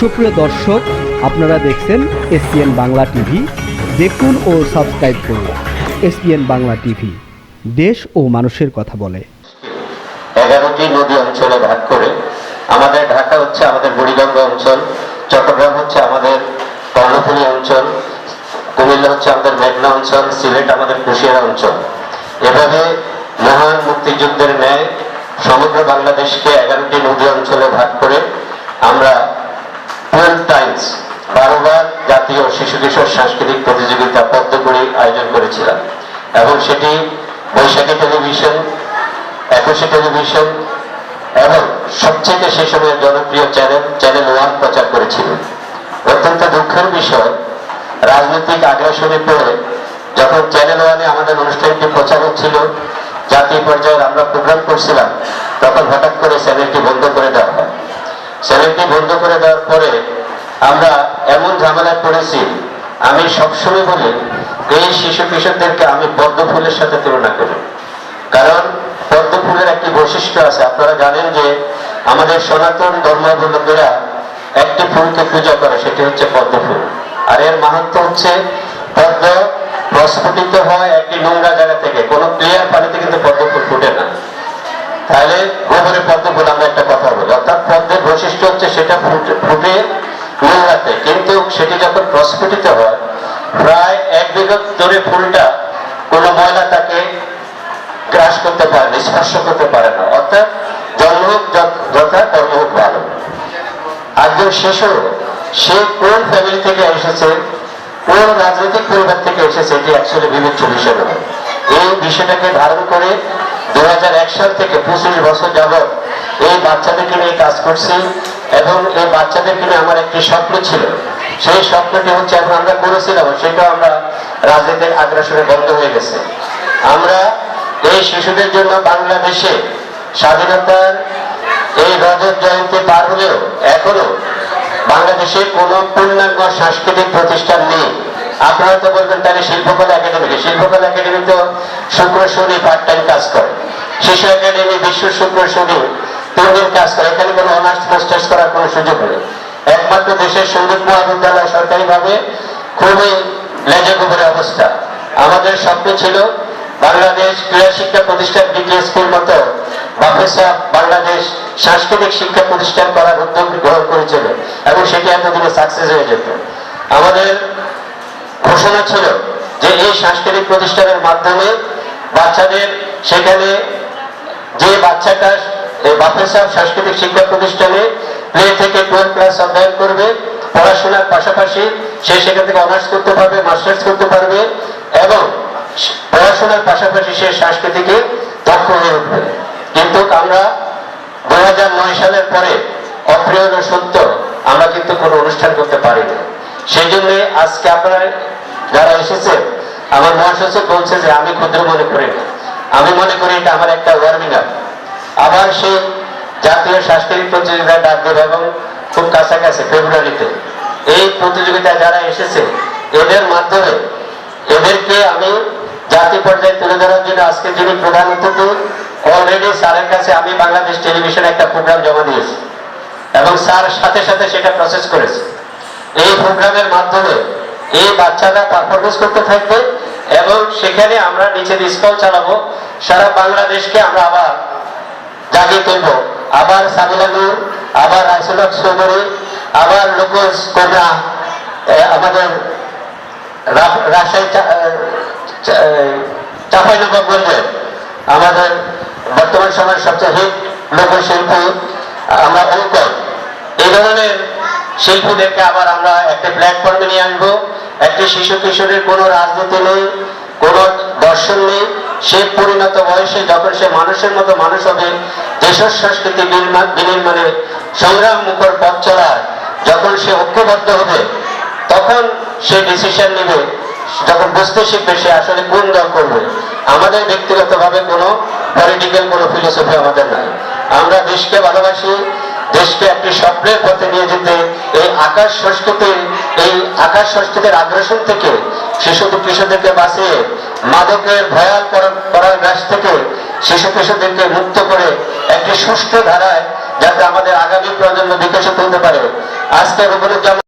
সুপ্রিয় দর্শক, আপনারা দেখছেন এসপিএন বাংলা টিভি। দেখুন ও সাবস্ক্রাইব করুন এসপিএন বাংলা টিভি। দেশ ও মানুষের কথা বলে। এগারোটি নদী অঞ্চলে ভাগ করে আমাদের ঢাকা হচ্ছে আমাদের বুড়িগঙ্গা অঞ্চল, চট্টগ্রাম হচ্ছে আমাদের কর্ণফুলী অঞ্চল, কুমিল্লা হচ্ছে আমাদের মেঘনা অঞ্চল, সিলেট আমাদের কুশিয়ারা অঞ্চল। এভাবে মহান মুক্তিযুদ্ধের ন্যায় সমগ্র বাংলাদেশকে এবং সেটি বৈশাখী টেলিভিশন, একুশে টেলিভিশন এবং সবচেয়ে সে সময়ের জনপ্রিয় চ্যানেল চ্যানেল ওয়ান প্রচার করেছিল। অত্যন্ত দুঃখের বিষয়, রাজনৈতিক আগ্রাসনে পড়ে যখন চ্যানেল ওয়ানে আমাদের অনুষ্ঠানটি প্রচার হচ্ছিল জাতীয় পর্যায়ে আমরা প্রোগ্রাম করছিলাম, তখন হঠাৎ করে চ্যানেলটি বন্ধ করে দেওয়া হয়। চ্যানেলটি বন্ধ করে দেওয়ার পরে আমরা এমন ঝামেলায় পড়েছি, আমি সবসময় বলি এই শিশু কিশোরদেরকে আমি পদ্ম ফুলের সাথে তুলনা করি। কারণ পদ্ম ফুলের একটি বৈশিষ্ট্য আছে। আপনারা জানেন যে আমাদের সনাতন ধর্মাবলম্বীরা একটি ফুলকে পূজা করে, সেটি হচ্ছে পদ্ম ফুল। আর এর মাহাত্ম হচ্ছে পদ্ম প্রস্ফুটিত হয় একটি নোংরা জায়গা থেকে। কোনো ক্লিয়ার পানিতে কিন্তু পদ্ম ফুল ফুটে না। তাহলে গোবরে পদ্ম ফুল আমরা একটা ধরে ফুলটা কোনো ময়লা তাকে গ্রাস করতে পারে না স্পর্শ করতে পারে না অর্থাৎ জন্ম হোক যথা কর্ম হোক ভালো। একজন শিশু, সে কোন ফ্যামিলি থেকে এসেছে, কোন রাজনৈতিক পরিবার থেকে এসেছে, এটি অ্যাকচুয়ালি বিবেচ্য বিষয় এই বিষয়টাকে ধারণ করে দু হাজার এক সাল থেকে পঁচিশ বছর যাবৎ এই বাচ্চাদেরকে নিয়ে কাজ করছি এবং এই বাচ্চাদেরকে নিয়ে আমার একটি স্বপ্ন ছিল। সেই স্বপ্নটি হচ্ছে এখন আমরা করেছিলাম, সেটাও আমরা রাজনীতির আগ্রাসনে বন্ধ হয়ে গেছে। আমরা এই শিশুদের জন্য বাংলাদেশে স্বাধীনতার এই রজত জয়ন্তী পার হলেও এখনও বাংলাদেশে কোন পূর্ণাঙ্গ সাংস্কৃতিক প্রতিষ্ঠান নেই। আপনারা তো বলবেন, তাহলে শিল্পকলা একাডেমি শিল্পকলা একাডেমি তো শুক্র, শনি পার্ট টাইম কাজ করে। শিশু একাডেমি, বিশ্ব শুক্র, শনি তিন কাজ করে। এখানে কোনো অনার্স মাস্টার্স করার কোনো সুযোগ নেই। একমাত্র দেশের সংগীত মহাবিদ্যালয় সরকারিভাবে খুবই লেজে গোবরে অবস্থা। আমাদের স্বপ্ন ছিল বাংলাদেশ ক্রীড়া শিক্ষা প্রতিষ্ঠান দ্বিতীয় স্কুল মতো বাংলাদেশ সাংস্কৃতিক শিক্ষা প্রতিষ্ঠান করার উদ্যোগ গ্রহণ করেছিল এবং সেটি এতদিনে সাকসেস হয়ে যেত। আমাদের ঘোষণা ছিল যে এই সাংস্কৃতিক প্রতিষ্ঠানের মাধ্যমে বাচ্চাদের সেখানে যে বাচ্চাটা বাফেসা সাংস্কৃতিক শিক্ষা প্রতিষ্ঠানে প্লে থেকে টুয়েলভ ক্লাস অধ্যয়ন করবে, পড়াশোনার পাশাপাশি সে সেখান থেকে অনার্স করতে পারবে মাস্টার্স করতে পারবে এবং পড়াশোনার পাশাপাশি সে সংস্কৃতিকে দক্ষ হয়ে উঠবে। কিন্তু আমরা দুই হাজার নয় সালের পরে অপ্রিয় সত্য আমরা কিন্তু কোনো অনুষ্ঠান করতে পারি না সেই জন্য আজকে আপনারা যারা এসেছে আমার মহাসচিব বলছে যে আমি ক্ষুদ্র মনে করি না আমি মনে করি এটা আমার একটা ওয়ার্মিং আপ আবার সেই জাতীয় সাংস্কৃতিক প্রতিযোগিতায় ডাক দেবে এবং খুব কাছাকাছি ফেব্রুয়ারিতে এই প্রতিযোগিতায় যারা এসেছে, এদের মাধ্যমে এদেরকে আমি জাতীয় পর্যায়ে তুলে ধরার জন্য আজকে যিনি প্রধান অতিথি অলরেডি স্যারের কাছে আমি বাংলাদেশ টেলিভিশনে একটা প্রোগ্রাম জমা দিয়েছি এবং স্যার সাথে সাথে সেটা প্রসেস করেছে। এই প্রোগ্রামের মাধ্যমে এই বাচ্চারা পারফরমেন্স করতে থাকবে এবং সেখানে আমরা নিচের স্কল চালাবো, সারা বাংলাদেশকে আমরা আবার জাগিয়ে তুলবো। আবার সাবিলানুর আবার রাইসুলক চৌধুরী, আবার লোকজ কন্যা আমাদের রাজশাহী চাঁপাইনবাবগঞ্জের আমাদের বর্তমান সময়ের সবচেয়ে হিট লোকশিল্পী আমরা অঙ্কন। এই ধরনের শিল্পীদেরকে আবার আমরা একটা প্ল্যাটফর্মে নিয়ে আসব একটি শিশু কিশোরের কোনো রাজনীতি নেই, কোনো দর্শন নেই সে পরিণত বয়সে যখন সে মানুষের মতো মানুষ হবে, দেশের সংস্কৃতি বিনির্মাণে সংগ্রাম মুখর পথ চলায়, যখন সে ঐক্যবদ্ধ হবে, তখন সে ডিসিশন নেবে, যখন বুঝতে শিখবে সে আসলে কোন দল করবে। আমাদের ব্যক্তিগত ভাবে কোনো পলিটিক্যাল কোনো ফিলোসফি আমাদের নাই। আমরা দেশকে ভালোবাসি দেশকে একটি স্বপ্নের পথে নিয়ে যেতে, এই আকাশ সংস্কৃতির এই আকাশ সংস্কৃতির আগ্রাসন থেকে, শিশু কিশোরদেরকে বাঁচিয়ে মাদকের ভয়াল করার গ্রাস থেকে, শিশু কিশোরদেরকে মুক্ত করে একটি সুষ্ঠু ধারায় যাতে আমাদের আগামী প্রজন্ম বিকশিত হতে পারে। আজকের আমরা